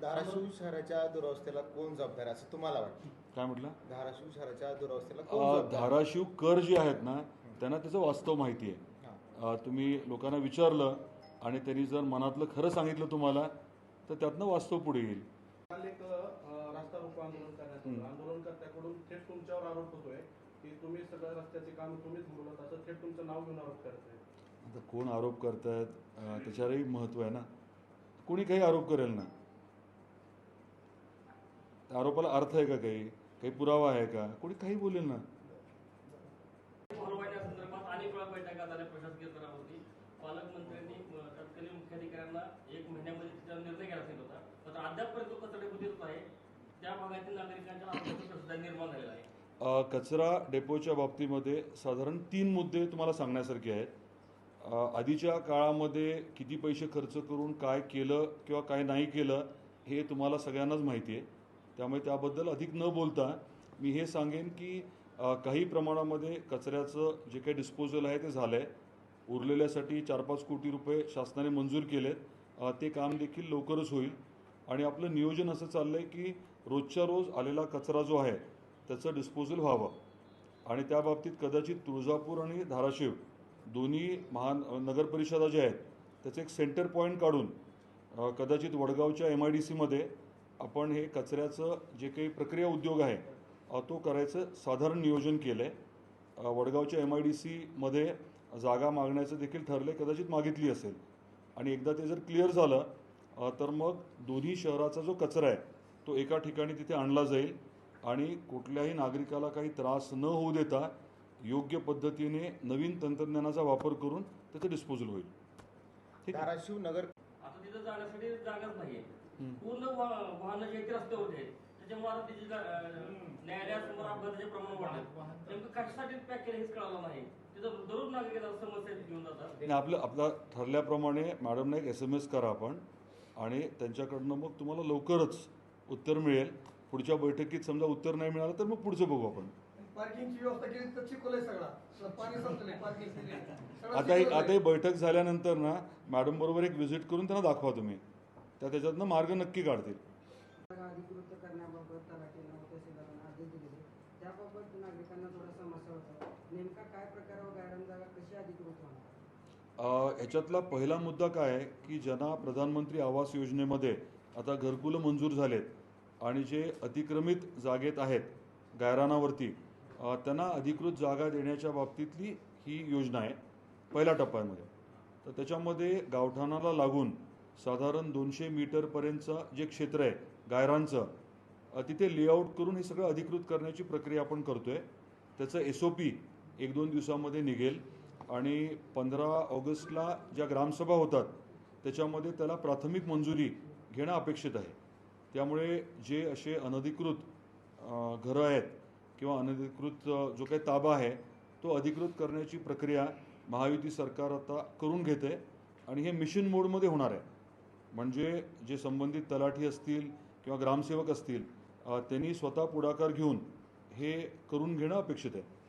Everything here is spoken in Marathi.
धाराशिव शहराच्या दुरावस्थेला कोण जबाबदार आहे असं तुम्हाला वाटतं? काय म्हटलं? धाराशिव शहराच्या दुरावस्थेला कोण अ, जबाबदार आहे? धाराशिव कर जे आहेत ना त्यांना त्याचं वास्तव माहिती आहे. हां. अ, तुम्ही लोकांना विचारलं आणि त्यांनी जर मनातलं खरं सांगितलं तुम्हाला तर त्यातनं वास्तव पुढे येईल. काल एक अ, रास्ता रोको आंदोलन करण्यात आलं. आंदोलनकर्त्याकडून थेट तुमच्यावर आरोप होतोय की तुम्ही सगळ्या रस्त्याचे काम तुम्हीच थांबवलं असं थेट तुमचं नाव घेऊन आरोप करताय आता कोण आरोप करतायत? अ, त्याच्यावरही महत्त्व आहे ना. कोणी काही आरोप करेल ना. त्या आरोपाला अर्थ आहे का काही? काही पुरावा आहे का? कोणी काही बोलेल ना. बोलवण्यासंदर्भात अनेक वेळा बैठका झाल्या प्रशासकीय स्तरावरती. पालकमंत्र्यांनी अ, तत्कालीन मुख्याधिकाऱ्यांना एक महिन्यामध्ये त्याचा निर्णय घ्यायला सांगितला होता. मात्र अद्यापपर्यंत तो कचरा डेपो देत आहे. त्या भागातील नागरिकांच्या आरोग्याचा प्रश्न निर्माण झालेला आहे. अ, कचरा डेपोच्या बाबतीमध्ये साधारण तीन मुद्दे तुम्हाला सांगण्यासारखे आहेत. आधीच्या काळामध्ये किती पैसे खर्च करून काय केलं किंवा काय नाही केलं हे तुम्हाला सगळ्यांनाच माहिती आहे. त्यामुळे त्याबद्दल अधिक न बोलता मी हे सांगेन की काही प्रमाणामध्ये कचऱ्याचं जे काही डिस्पोजल आहे ते झालं आहे उरलेल्यासाठी चार पाच कोटी रुपये शासनाने मंजूर केलेत. ते काम देखील लवकरच होईल. आणि आपलं नियोजन असं चाललं आहे की रोजच्या रोज आलेला कचरा जो आहे त्याचं डिस्पोजल व्हावं. आणि त्या बाबतीत कदाचित तुळजापूर आणि धाराशिव दोन्ही महान नगरपरिषदा ज्या आहेत त्याचं एक सेंटर पॉईंट काढून कदाचित वडगावच्या एम आय डी सीमध्ये आपण हे कचऱ्याचं जे काही प्रक्रिया उद्योग आहे तो करायचं साधारण नियोजन केलं आहे वडगावच्या एम आय डी सीमध्ये जागा मागण्याचं देखील ठरलं कदाचित मागितली असेल. आणि एकदा ते जर क्लिअर झालं तर मग दोन्ही शहराचा जो कचरा आहे तो एका ठिकाणी तिथे आणला जाईल. आणि कुठल्याही नागरिकाला काही त्रास न होऊ देता योग्य पद्धतीने नवीन तंत्रज्ञानाचा वापर करून त्याचं डिस्पोजल होईल. धाराशिव नगर आता तिथं जाण्यासाठी जागाच नाहीये. पूर्ण वाहनं जे आहेत ते रस्त्यावरती आहेत त्याच्यामुळे आता अं, न्यायालयासमोर अपघाताचे प्रमाण वाढले. नेमकं कशासाठी पॅक केलं हेच कळालं नाही. तिथं दररोज नागरिकांना समस्या घेऊन जातात. आणि आपलं आपला ठरल्याप्रमाणे मॅडमने एक एस एम एस करा आपण आणि त्यांच्याकडनं मग तुम्हाला लवकरच उत्तर मिळेल. पुढच्या बैठकीत समजा उत्तर नाही मिळालं तर मग पुढचं बघू आपण. पार्किंगची व्यवस्था केली तर चिकोलय सगळा. सगळं पाणी संपलंय पार्किंग सगळं आता ही आता. ही बैठक झाल्यानंतर ना मॅडम बरोबर एक व्हिजिट करून त्यांना दाखवा तुम्ही. त्या त्याच्यातनं मार्ग नक्की काढतील. ह्याच्यातला पहिला मुद्दा काय आहे की ज्यांना प्रधानमंत्री आवास योजनेमध्ये आता घरकुलं मंजूर झालेत आणि जे अतिक्रमित जागेत आहेत गायरानावरती त्यांना अधिकृत जागा देण्याच्या बाबतीतली ही योजना आहे पहिल्या टप्प्यामध्ये. तर त्याच्यामध्ये गावठाणाला लागून साधारण दोनशे मीटरपर्यंतचं जे क्षेत्र आहे गायरांचं तिथे लेआउट करून हे सगळं अधिकृत करण्याची प्रक्रिया आपण करतोय. त्याचं एस ओ पी एक दोन दिवसामध्ये निघेल आणि पंधरा ऑगस्टला ज्या ग्रामसभा होतात त्याच्यामध्ये त्याला प्राथमिक मंजुरी घेणं अपेक्षित आहे. त्यामुळे जे असे अनधिकृत घरं आहेत किंवा अनधिकृत जो काही ताबा आहे तो अधिकृत करण्याची प्रक्रिया महायुती सरकार आता करून घेते आणि हे मिशन मोडमध्ये होणार आहे. म्हणजे जे संबंधित तलाठी असतील किंवा ग्रामसेवक असतील त्यांनी स्वतः पुढाकार घेऊन हे करून घेणं अपेक्षित आहे.